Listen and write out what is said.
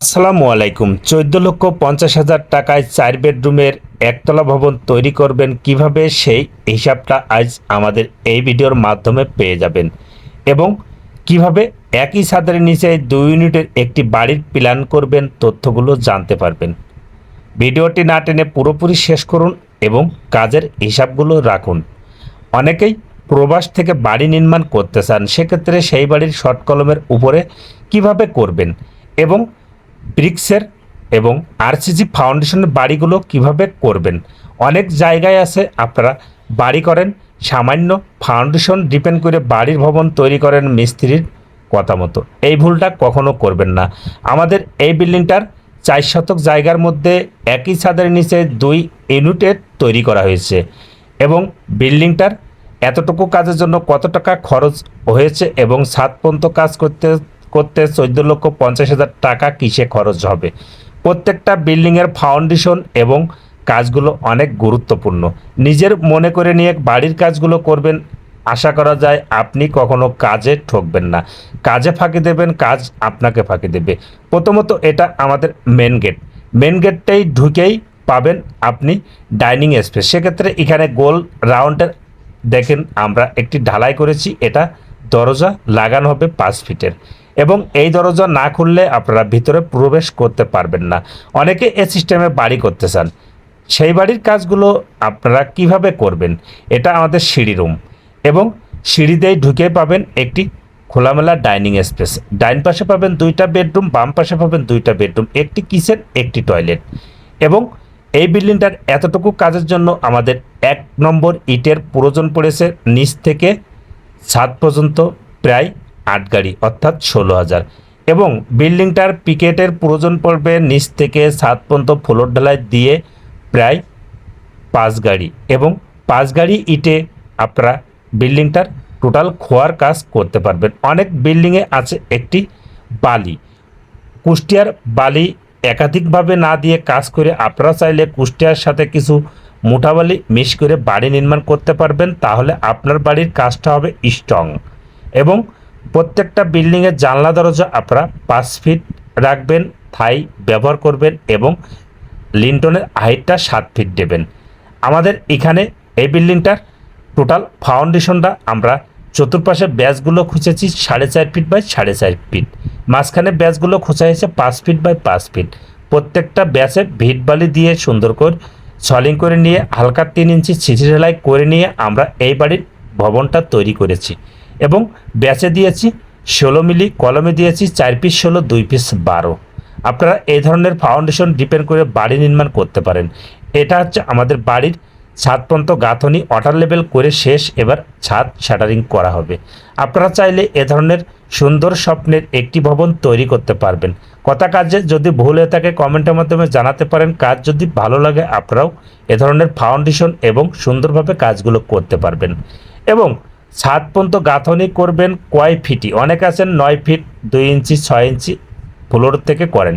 আসসালামু আলাইকুম। চোদ্দ লক্ষ পঞ্চাশ হাজার টাকায় চার বেডরুমের একতলা ভবন তৈরি করবেন কীভাবে সেই হিসাবটা আজ আমাদের এই ভিডিওর মাধ্যমে পেয়ে যাবেন এবং কীভাবে একই ছাদের নিচে দুই ইউনিটের একটি বাড়ির প্ল্যান করবেন তথ্যগুলো জানতে পারবেন। ভিডিওটি না টেনে পুরোপুরি শেষ করুন এবং কাজের হিসাবগুলো রাখুন। অনেকেই প্রবাস থেকে বাড়ি নির্মাণ করতে চান, সেক্ষেত্রে সেই বাড়ির শর্ট কলমের উপরে কীভাবে করবেন এবং ব্রিক্সের এবং আরসিজি ফাউন্ডেশনের বাড়িগুলো কীভাবে করবেন? অনেক জায়গায় আছে, আপনারা বাড়ি করেন, সামান্য ফাউন্ডেশন ডিপেন্ড করে বাড়ির ভবন তৈরি করেন মিস্ত্রির কথা মতো। এই ভুলটা কখনো করবেন না। আমাদের এই বিল্ডিংটার চার শতক জায়গার মধ্যে একই ছাদের নিচে দুই ইউনিটের তৈরি করা হয়েছে এবং বিল্ডিংটার এতটুকু কাজের জন্য কত টাকা খরচ হয়েছে এবং সাত পর্যন্ত কাজ করতে করতে চোদ্দ লক্ষ পঞ্চাশ হাজার টাকা কিসে খরচ হবে? প্রত্যেকটা বিল্ডিংয়ের ফাউন্ডেশন এবং কাজগুলো অনেক গুরুত্বপূর্ণ। নিজের মনে করে নিয়ে বাড়ির কাজগুলো করবেন, আশা করা যায় আপনি কখনো কাজে ঠকবেন না। কাজে ফাঁকি দেবেন, কাজ আপনাকে ফাঁকি দেবে। প্রথমত এটা আমাদের মেন গেট মেন গেটটাই ঢুকেই পাবেন আপনি ডাইনিং স্পেস সেক্ষেত্রে এখানে গোল রাউন্ডের দেখেন আমরা একটি ঢালাই করেছি, এটা দরজা লাগানো হবে পাঁচ ফিটের এবং এই দরজা না খুললে আপনারা ভিতরে প্রবেশ করতে পারবেন না। অনেকে এ সিস্টেমে বাড়ি করতে চান। সেই বাড়ির কাজগুলো আপনারা কীভাবে করবেন? এটা আমাদের সিঁড়ি রুম। এবং সিঁড়িতেই ঢুকে পাবেন একটি খোলামেলা ডাইনিং স্পেস। ডাইন পাশে পাবেন দুইটা বেডরুম, বাম পাশে পাবেন দুইটা বেডরুম, একটি কিচেন, একটি টয়লেট। এবং এই বিল্ডিংটার এতটুকু কাজের জন্য আমাদের এক নম্বর ইটের প্রয়োজন পড়েছে, নিচ থেকে ছাদ পর্যন্ত প্রায় আট গাড়ি, অর্থাৎ ষোলো হাজার। এবং বিল্ডিংটার পিকেটের প্রয়োজন পড়বে নিচ থেকে ছাদ পর্যন্ত ফ্লোর ঢালাই দিয়ে প্রায় পাঁচ গাড়ি। এবং পাঁচ গাড়ি ইটে আপনারা বিল্ডিংটার টোটাল খোয়ার কাজ করতে পারবেন। অনেক বিল্ডিংয়ে আছে একটি বালি। কুষ্টিয়ার বালি একাধিকভাবে না দিয়ে কাজ করে আপনারা চাইলে কুষ্টিয়ার সাথে কিছু মোটা বালি মিশ করে বাড়ি নির্মাণ করতে পারবেন। তাহলে আপনার বাড়ির কাজটা হবে স্ট্রং। এবং প্রত্যেকটা বিল্ডিংয়ের জানলা, দরজা আপনারা পাঁচ ফিট রাখবেন, থাই ব্যবহার করবেন এবং লিন্টনের হাইটটা সাত ফিট দেবেন। আমাদের এখানে এই বিল্ডিংটার টোটাল ফাউন্ডেশনটা আমরা চতুর্পাশে ব্যাচগুলো খুঁজেছি সাড়ে চার ফিট বাই সাড়ে চার ফিট মাঝখানে ব্যাচগুলো খোঁচা হয়েছে পাঁচ ফিট বাই পাঁচ ফিট প্রত্যেকটা ব্যাচে ভিট বালি দিয়ে সুন্দর করে সলিং করে নিয়ে হালকা তিন ইঞ্চি ছিচি ঢালাই করে নিয়ে আমরা এই বাড়ির ভবনটা তৈরি করেছি। এবং ব্যাচে দিয়েছি ষোলো মিলি, কলমে দিয়েছি চার পিস ষোলো, দুই পিস বারো। আপনারা এই ধরনের ফাউন্ডেশন ডিপেন্ড করে বাড়ি নির্মাণ করতে পারেন। এটা হচ্ছে আমাদের বাড়ির ছাদ পর্যন্ত গাঁথনি ওয়াটার লেভেল করে শেষ, এবার ছাদ শাটারিং করা হবে। আপনারা চাইলে এ ধরনের সুন্দর স্বপ্নের একটি ভবন তৈরি করতে পারবেন। কথা কাজে যদি ভুল হয়ে থাকে কমেন্টের মাধ্যমে জানাতে পারেন। কাজ যদি ভালো লাগে, আপনারাও এ ধরনের ফাউন্ডেশন এবং সুন্দরভাবে কাজগুলো করতে পারবেন। এবং ছাদ পর্যন্ত গাঁথনি করবেন কয় ফিটি অনেক আছেন নয় ফিট, দুই ইঞ্চি, ছয় ইঞ্চি ফ্লোর থেকে করেন।